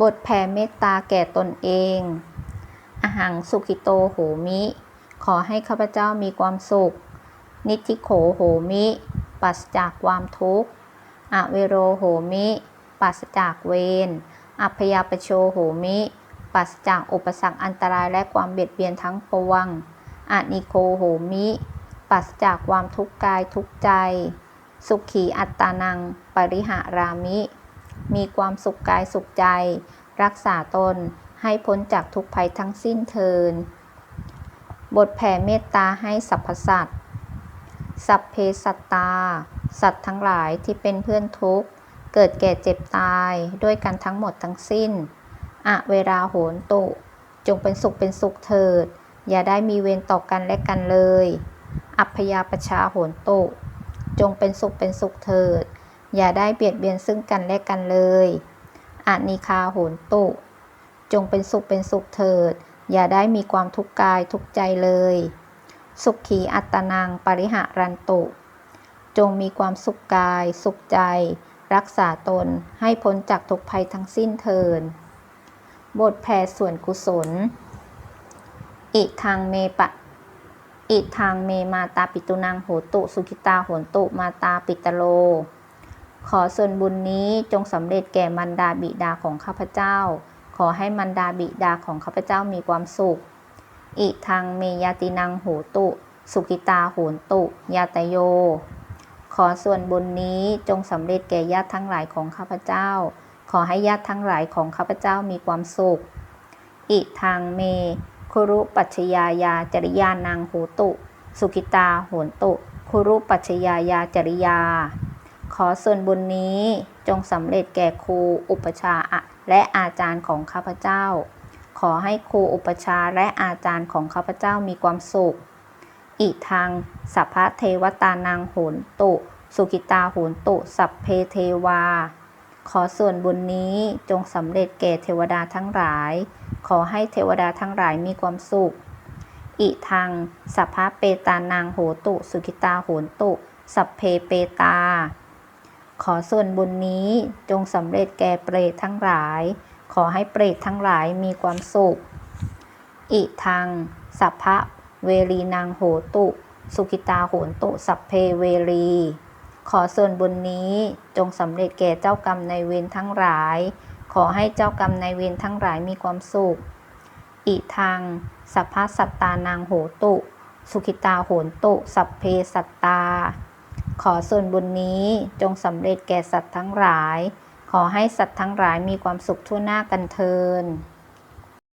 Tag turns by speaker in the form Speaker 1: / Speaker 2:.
Speaker 1: บทแผ่เมตตาแก่ตนเอง อหังสุขิโตโหมิ ขอให้ข้าพเจ้ามีความสุข นิธิโขโหมิปราศจากความทุกข์ อเวโรโหมิปราศจากเวร อัพยาปโชโหมิปราศจากอุปสรรคอันตรายและความเบียดเบียนทั้งปวงอานิโคโหมิปราศจากความทุกข์กายทุกใจ สุขีอัตตานัง ปริหารามิ มีความสุขกายสุขใจ รักษาตนให้พ้นจากทุกภัยทั้งสิ้นเทิน บทแผ่เมตตาให้สรรพสัตว์ สัพเพสัตตา สัตว์ทั้งหลายที่เป็นเพื่อนทุกข์ เกิดแก่เจ็บตายด้วยกันทั้งหมดทั้งสิ้น อะเวลาโหนตุ จงเป็นสุขเป็นสุขเถิด อย่าได้มีเวรต่อกันและกันเลย อัพยาปชาโหนตุ จงเป็นสุขเป็นสุขเถิด อย่าได้เบียดเบียนซึ่งกันและกันเลยอานิคาโหนตุ จงเป็นสุขเป็นสุขเถิด อย่าได้มีความทุกข์กายทุกใจเลย สุขขีอัตนังปริหารันตุ จงมีความสุขกาย สุขใจ รักษาตนให้พ้นจากทุกภัยทั้งสิ้นเทินบทแผ่ส่วนกุศล อิทางเมปะ อิทางเมมาตาปิตุนังโหตุ สุขิตาโหนตุมาตาปิตโล ขอส่วนบุญนี้จงสำเร็จแก่มันดาบิดาของข้าพเจ้า ขอให้มันดาบิดาของข้าพเจ้ามีความสุข อิทางเมยตินังโหตุ สุขิตาโหนตุ ยาตโย ขอส่วนบุญนี้จงสำเร็จแก่ญาติทั้งหลายของข้าพเจ้า ขอให้ญาติทั้งหลายของข้าพเจ้ามีความสุข อิทางเมคุรุปัชยายาจริยานังโหตุ สุขิตาโหนตุคุรุปัชยายาจริยา ขอส่วนบุญนี้จงสำเร็จแก่ครูอุปชาและอาจารย์ของข้าพเจ้า ขอให้ครูอุปชาและอาจารย์ของข้าพเจ้ามีความสุขอิทางสัพพะเทวตานังโหนตุ สุกิตาโหนตุ สัพเพเทวา ขอส่วนบุญนี้จงสำเร็จแก่เทวดาทั้งหลาย ขอให้เทวดาทั้งหลายมีความสุข อิทางสัพพะเปตานังโหตุ สุกิตาโหนตุ สัพเพเปตา ขอส่วนบุญนี้จงสำเร็จแก่เปรตทั้งหลาย ขอให้เปรตทั้งหลายมีความสุข อิทางสัพพะเวรีนางโหตุ สุกิตาโหนตุ สัพเพเวรี ขอส่วนบุญนี้จงสำเร็จแก่เจ้ากรรมในายเวรทั้งหลาย ขอให้เจ้ากรรมในายเวรทั้งหลายมีความสุข อิทางสัพพะสัตตานางโหตุ สุขิตาโหนตุ สัพเพสัตตา ขอส่วนบุญนี้จงสำเร็จแก่สัตว์ทั้งหลาย ขอให้สัตว์ทั้งหลายมีความสุขทั่วหน้ากันเทิน